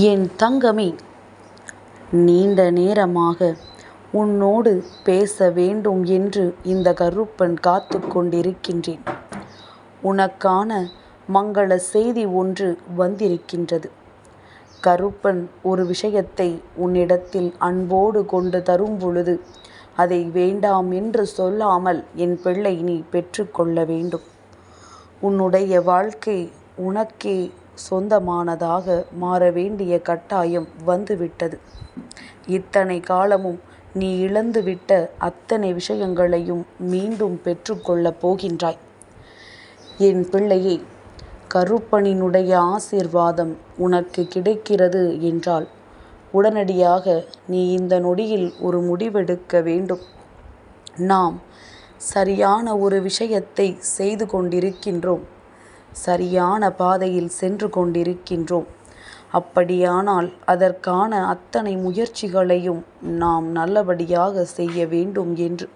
என் தங்கமே நீண்ட நேரமாக உன்னோடு பேச வேண்டும் என்று இந்த கருப்பன் காத்து கொண்டிருக்கின்றேன். உனக்கான மங்கள செய்தி ஒன்று வந்திருக்கின்றது. கருப்பன் ஒரு விஷயத்தை உன்னிடத்தில் அன்போடு கொண்டு தரும் பொழுது அதை வேண்டாம் என்று சொல்லாமல் என் பிள்ளை நீ பெற்றுக்கொள்ள வேண்டும். உன்னுடைய வாழ்க்கை உனக்கே சொந்தமானதாக மாற வேண்டிய கட்டாயம் வந்துவிட்டது. இத்தனை காலமும் நீ இழந்துவிட்ட அத்தனை விஷயங்களையும் மீண்டும் பெற்றுக்கொள்ளப் போகின்றாய். என் பிள்ளையே கருப்பனினுடைய ஆசீர்வாதம் உனக்கு கிடைக்கிறது என்றால் உடனடியாக நீ இந்த நொடியில் ஒரு முடிவெடுக்க வேண்டும். நாம் சரியான ஒரு விஷயத்தை செய்து கொண்டிருக்கின்றோம். சரியான பாதையில் சென்று கொண்டிருக்கின்றோம். அப்படியானால் அதற்கான அத்தனை முயற்சிகளையும் நாம் நல்லபடியாக செய்ய வேண்டும் என்று.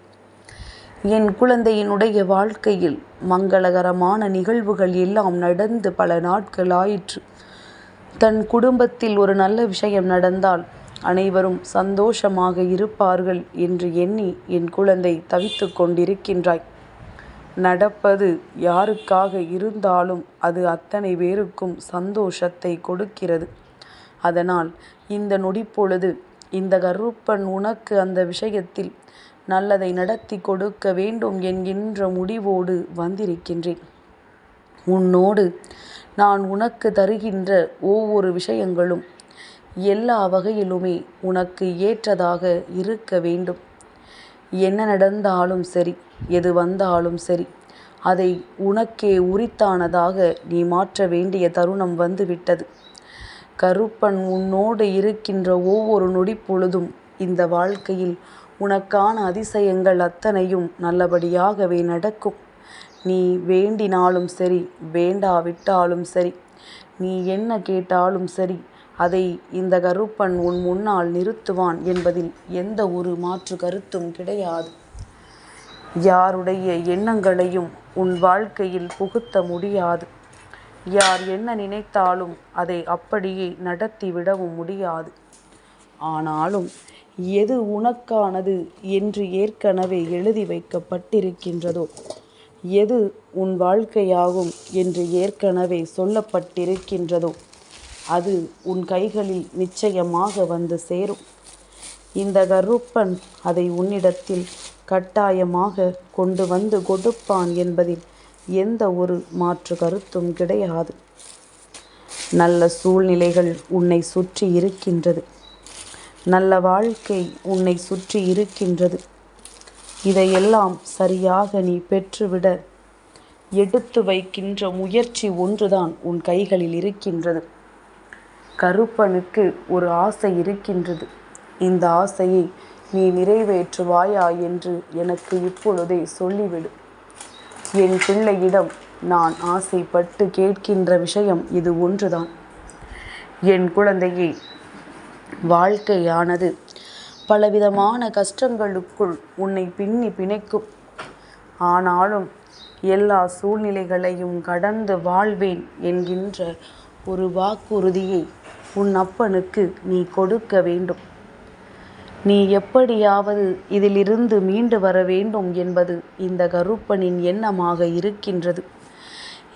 என் குழந்தையினுடைய வாழ்க்கையில் மங்களகரமான நிகழ்வுகள் எல்லாம் நடந்து பல நாட்கள் ஆயிற்று. தன் குடும்பத்தில் ஒரு நல்ல விஷயம் நடந்தால் அனைவரும் சந்தோஷமாக இருப்பார்கள் என்று எண்ணி என் குழந்தை தவித்து கொண்டிருக்கின்றாய். நடப்பது யாருக்காக இருந்தாலும் அது அத்தனை பேருக்கும் சந்தோஷத்தை கொடுக்கிறது. அதனால் இந்த நொடிப்பொழுது இந்த கருப்பன் உனக்கு அந்த விஷயத்தில் நல்லதை நடத்தி கொடுக்க வேண்டும் என்கின்ற முடிவோடு வந்திருக்கின்றேன். உன்னோடு நான் உனக்கு தருகின்ற ஒவ்வொரு விஷயங்களும் எல்லா வகையிலுமே உனக்கு ஏற்றதாக இருக்க வேண்டும். என்ன நடந்தாலும் சரி எது வந்தாலும் சரி. அதை உனக்கே உரித்தானதாக நீ மாற்ற வேண்டிய தருணம் வந்துவிட்டது. கருப்பன் உன்னோடு இருக்கின்ற ஒவ்வொரு நொடி பொழுதும் இந்த வாழ்க்கையில் உனக்கான அதிசயங்கள் அத்தனையும் நல்லபடியாகவே நடக்கும். நீ வேண்டினாலும் சரி வேண்டாவிட்டாலும் சரி நீ என்ன கேட்டாலும் சரி அதை இந்த கருப்பன் உன் முன்னால் நிறுத்துவான் என்பதில் எந்த ஒரு மாற்று கருத்தும் கிடையாது. யாருடைய எண்ணங்களையும் உன் வாழ்க்கையில் புகுத்த முடியாது. யார் என்ன நினைத்தாலும் அதை அப்படியே நடத்திவிடவும் முடியாது. ஆனாலும் எது உனக்கானது என்று ஏற்கனவே எழுதி வைக்கப்பட்டிருக்கின்றதோ எது உன் வாழ்க்கையாகும் என்று ஏற்கனவே சொல்லப்பட்டிருக்கின்றதோ அது உன் கைகளில் நிச்சயமாக வந்து சேரும். இந்த கருப்பன் அதை உன்னிடத்தில் கட்டாயமாக கொண்டு வந்து கொடுப்பான் என்பதில் எந்த ஒரு மாற்று கருத்தும் கிடையாது. நல்ல சூழ்நிலைகள் உன்னை சுற்றி இருக்கின்றது. நல்ல வாழ்க்கை உன்னை சுற்றி இருக்கின்றது. இதையெல்லாம் சரியாக நீ பெற்றுவிட எடுத்து வைக்கின்ற முயற்சி ஒன்றுதான் உன் கைகளில் இருக்கின்றது. கருப்பனுக்கு ஒரு ஆசை இருக்கின்றது. இந்த ஆசையை நீ நிறைவேற்றுவாயா என்று எனக்கு இப்பொழுதே சொல்லிவிடு. என் பிள்ளையிடம் நான் ஆசைப்பட்டு கேட்கின்ற விஷயம் இது ஒன்றுதான். என் குழந்தையே வாழ்க்கையானது பலவிதமான கஷ்டங்களுக்குள் உன்னை பின்னி பிணைக்கும். ஆனாலும் எல்லா சூழ்நிலைகளையும் கடந்து வாழ்வேன் என்கின்ற ஒரு வாக்குறுதியை உன் அப்பனுக்கு நீ கொடுக்க வேண்டும். நீ எப்படியாவது இதிலிருந்து மீண்டு வர வேண்டும் என்பது இந்த கருப்பனின் எண்ணமாக இருக்கின்றது.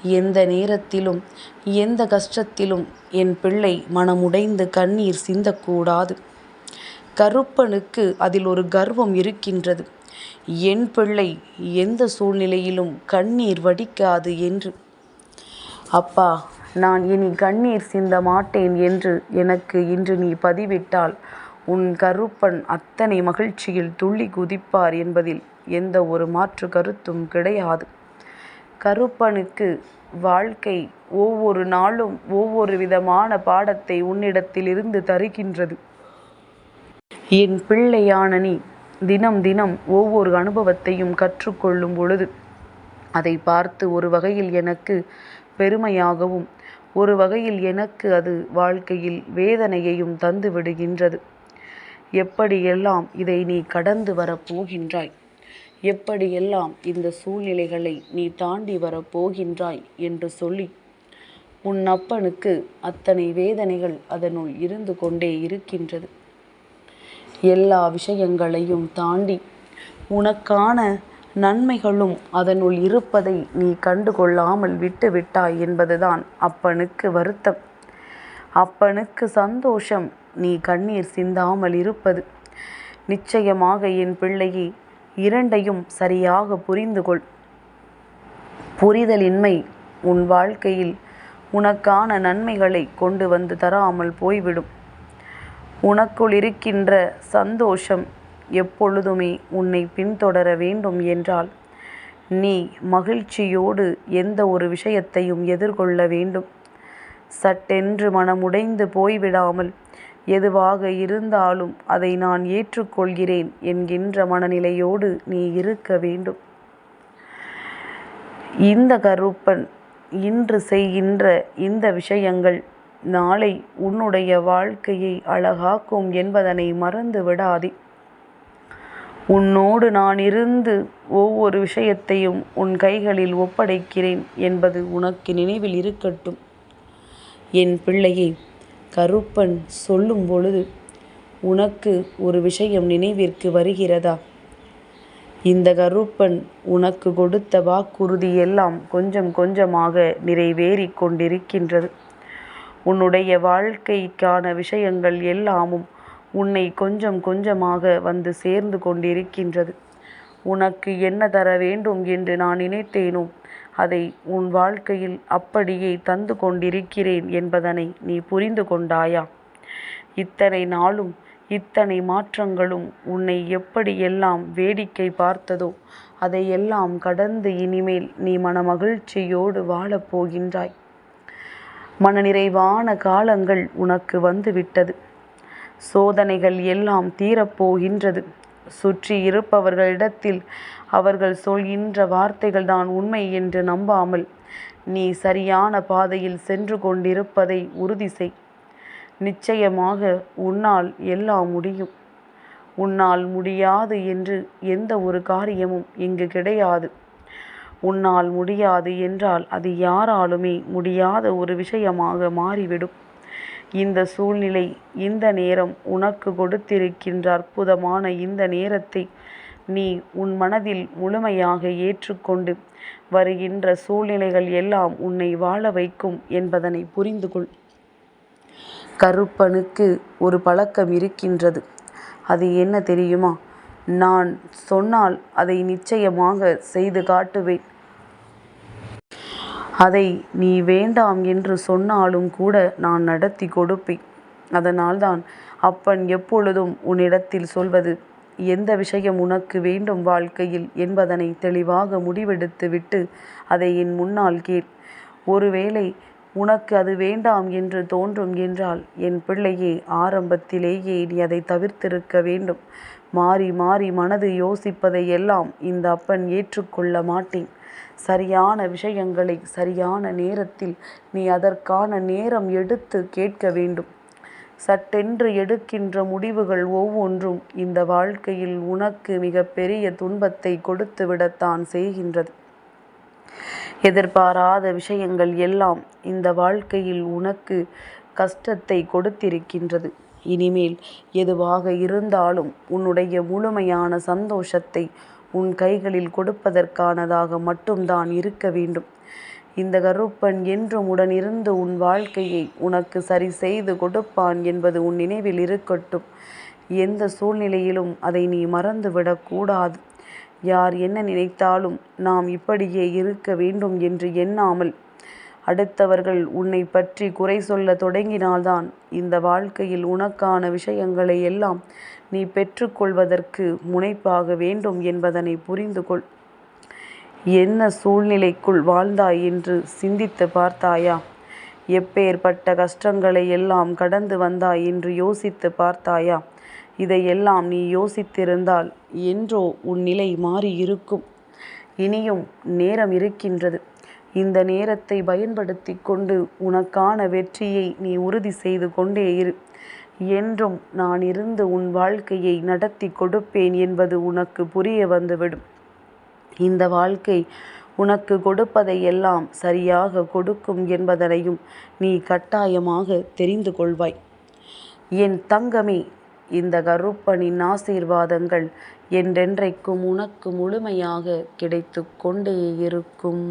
எந்த நேரத்திலும் எந்த கஷ்டத்திலும் என் பிள்ளை மனமுடைந்து கண்ணீர் சிந்தக்கூடாது. கருப்பனுக்கு அதில் ஒரு கர்வம் இருக்கின்றது. என் பிள்ளை எந்த சூழ்நிலையிலும் கண்ணீர் வடிக்காது என்று. அப்பா நான் இனி கண்ணீர் சிந்த மாட்டேன் என்று எனக்கு இன்று நீ பதிவிட்டால் உன் கருப்பன் அத்தனை மகிழ்ச்சியில் துள்ளி குதிப்பார் என்பதில் எந்த ஒரு மாற்று கருத்தும் கிடையாது. கருப்பனுக்கு வாழ்க்கை ஒவ்வொரு நாளும் ஒவ்வொரு விதமான பாடத்தை உன்னிடத்திலிருந்து தருகின்றது. என் பிள்ளையான நீ தினம் தினம் ஒவ்வொரு அனுபவத்தையும் கற்றுக்கொள்ளும் பொழுது அதை பார்த்து ஒரு வகையில் எனக்கு பெருமையாகவும் ஒரு வகையில் எனக்கு அது வாழ்க்கையில் வேதனையையும் தந்து விடுகின்றது எப்படியெல்லாம் இதை நீ கடந்து வரப்போகின்றாய்? எப்படியெல்லாம் இந்த சூழ்நிலைகளை நீ தாண்டி வரப்போகின்றாய் என்று சொல்லி உன் அப்பனுக்கு அத்தனை வேதனைகள் அதனுள் இருந்து கொண்டே இருக்கின்றது. எல்லா விஷயங்களையும் தாண்டி உனக்கான நன்மைகளும் அதனுள் இருப்பதை நீ கண்டுகொள்ளாமல் விட்டுவிட்டாய் விட்டு விட்டாய் என்பதுதான் அப்பனுக்கு வருத்தம். அப்பனுக்கு சந்தோஷம் நீ கண்ணீர் சிந்தாமல் இருப்பது. நிச்சயமாக என் பிள்ளையே இரண்டையும் சரியாக புரிந்து கொள். புரிதலின்மை உன் வாழ்க்கையில் உனக்கான நன்மைகளை கொண்டு வந்து தராமல் போய்விடும். உனக்குள் இருக்கின்ற சந்தோஷம் எப்பொழுதுமே உன்னை பின்தொடர வேண்டும் என்றால் நீ மகிழ்ச்சியோடு எந்த ஒரு விஷயத்தையும் எதிர்கொள்ள வேண்டும். சட்டென்று மனமுடைந்து போய்விடாமல் எதுவாக இருந்தாலும் அதை நான் ஏற்றுக்கொள்கிறேன் என்கின்ற மனநிலையோடு நீ இருக்க வேண்டும். இந்த கருப்பன் இன்று செய்கின்ற இந்த விஷயங்கள் நாளை உன்னுடைய வாழ்க்கையை அழகாக்கும் என்பதனை மறந்து விடாதே. உன்னோடு நான் இருந்து ஒவ்வொரு விஷயத்தையும் உன் கைகளில் ஒப்படைக்கிறேன் என்பது உனக்கு நினைவில் இருக்கட்டும். என் பிள்ளையை கருப்பன் சொல்லும் பொழுது உனக்கு ஒரு விஷயம் நினைவிற்கு வருகிறதா? இந்த கருப்பன் உனக்கு கொடுத்த வாக்குறுதி எல்லாம் கொஞ்சம் கொஞ்சமாக நிறைவேறி கொண்டிருக்கின்றது. உன்னுடைய வாழ்க்கைக்கான விஷயங்கள் எல்லாமும் உன்னை கொஞ்சம் கொஞ்சமாக வந்து சேர்ந்து கொண்டிருக்கின்றது. உனக்கு என்ன தர வேண்டும் என்று நான் நினைத்தேனோ அதை உன் வாழ்க்கையில் அப்படியே தந்து கொண்டிருக்கிறேன் என்பதனை நீ புரிந்து கொண்டாயா? இத்தனை நாளும் இத்தனை மாற்றங்களும் உன்னை எப்படியெல்லாம் வேடிக்கை பார்த்ததோ அதையெல்லாம் கடந்து இனிமேல் நீ மனமகிழ்ச்சியோடு வாழப்போகின்றாய் மனநிறைவான காலங்கள் உனக்கு வந்துவிட்டது. சோதனைகள் எல்லாம் தீரப்போகின்றது சுற்றி இருப்பவர்களிடத்தில் அவர்கள் சொல்கின்ற வார்த்தைகள் தான் உண்மை என்று நம்பாமல் நீ சரியான பாதையில் சென்று கொண்டிருப்பதை உறுதி செய். நிச்சயமாக உன்னால் எல்லாம் முடியும். உன்னால் முடியாது என்று எந்த ஒரு காரியமும் இங்கு கிடையாது. உன்னால் முடியாது என்றால் அது யாராலுமே முடியாத ஒரு விஷயமாக மாறிவிடும். இந்த சூழ்நிலை இந்த நேரம் உனக்கு கொடுத்திருக்கின்ற அற்புதமான இந்த நேரத்தை நீ உன் மனதில் முழுமையாக ஏற்றுக்கொண்டு வருகின்ற சூழ்நிலைகள் எல்லாம் உன்னை வாழ வைக்கும் என்பதனை புரிந்து கொள். கருப்பனுக்கு ஒரு பழக்கம் இருக்கின்றது. அது என்ன தெரியுமா? நான் சொன்னால் அதை நிச்சயமாக செய்து காட்டுவேன். அதை நீ வேண்டாம் என்று சொன்னாலும் கூட நான் நடத்தி கொடுப்பேன். அதனால்தான் அப்பன் எப்பொழுதும் உன்னிடத்தில் சொல்வது எந்த விஷயம் உனக்கு வேண்டும் வாழ்க்கையில்? என்பதனை தெளிவாக முடிவெடுத்து விட்டு அதை என் முன்னால் கேள். ஒருவேளை உனக்கு அது வேண்டாம் என்று தோன்றும் என்றால் என் பிள்ளையே ஆரம்பத்திலேயே நீ அதை தவிர்த்திருக்க வேண்டும். மாறி மாறி மனது யோசிப்பதை எல்லாம் இந்த அப்பன் ஏற்றுக்கொள்ள மாட்டேன். சரியான விஷயங்களை சரியான நேரத்தில் நீ அதற்கான நேரம் எடுத்து கேட்க வேண்டும். சட்டென்று எடுக்கின்ற முடிவுகள் ஒவ்வொன்றும் இந்த வாழ்க்கையில் உனக்கு மிக பெரிய துன்பத்தை கொடுத்து விடத்தான் செய்கின்றது. எதிர்பாராத விஷயங்கள் எல்லாம் இந்த வாழ்க்கையில் உனக்கு கஷ்டத்தை கொடுத்திருக்கின்றது. இனிமேல் எதுவாக இருந்தாலும் உன்னுடைய முழுமையான சந்தோஷத்தை உன் கைகளில் கொடுப்பதற்கானதாக மட்டும்தான் இருக்க வேண்டும். இந்த கருப்பன் என்றும் உடனிருந்து உன் வாழ்க்கையை உனக்கு சரி செய்து கொடுப்பான் என்பது உன் நினைவில் இருக்கட்டும். எந்த சூழ்நிலையிலும் அதை நீ மறந்துவிடக்கூடாது யார் என்ன நினைத்தாலும் நாம் இப்படியே இருக்க வேண்டும் என்று எண்ணாமல் அடுத்தவர்கள் உன்னை பற்றி குறை சொல்ல தொடங்கினால்தான் இந்த வாழ்க்கையில் உனக்கான விஷயங்களை எல்லாம் நீ பெற்றுக்கொள்வதற்கு முனைப்பாக வேண்டும் என்பதனை புரிந்து கொள். என்ன சூழ்நிலைக்குள் வாழ்ந்தாய் என்று சிந்தித்து பார்த்தாயா? எப்பேற்பட்ட கஷ்டங்களை எல்லாம் கடந்து வந்தாய் என்று யோசித்து பார்த்தாயா? இதையெல்லாம் நீ யோசித்திருந்தால் என்றோ உன் நிலை மாறியிருக்கும். இனியும் நேரம் இருக்கின்றது. இந்த நேரத்தை பயன்படுத்தி கொண்டு உனக்கான வெற்றியை நீ உறுதி செய்து கொண்டே இரு. என்றும் நான் இருந்து உன் வாழ்க்கையை நடத்தி கொடுப்பேன் என்பது உனக்கு புரிய வந்துவிடும். இந்த வாழ்க்கை உனக்கு கொடுப்பதை எல்லாம் சரியாக கொடுக்கும் என்பதனையும் நீ கட்டாயமாக தெரிந்து கொள்வாய். என் தங்கமே இந்த கருப்பனின் ஆசீர்வாதங்கள் என்றென்றைக்கும் உனக்கு முழுமையாக கிடைத்து கொண்டே இருக்கும்.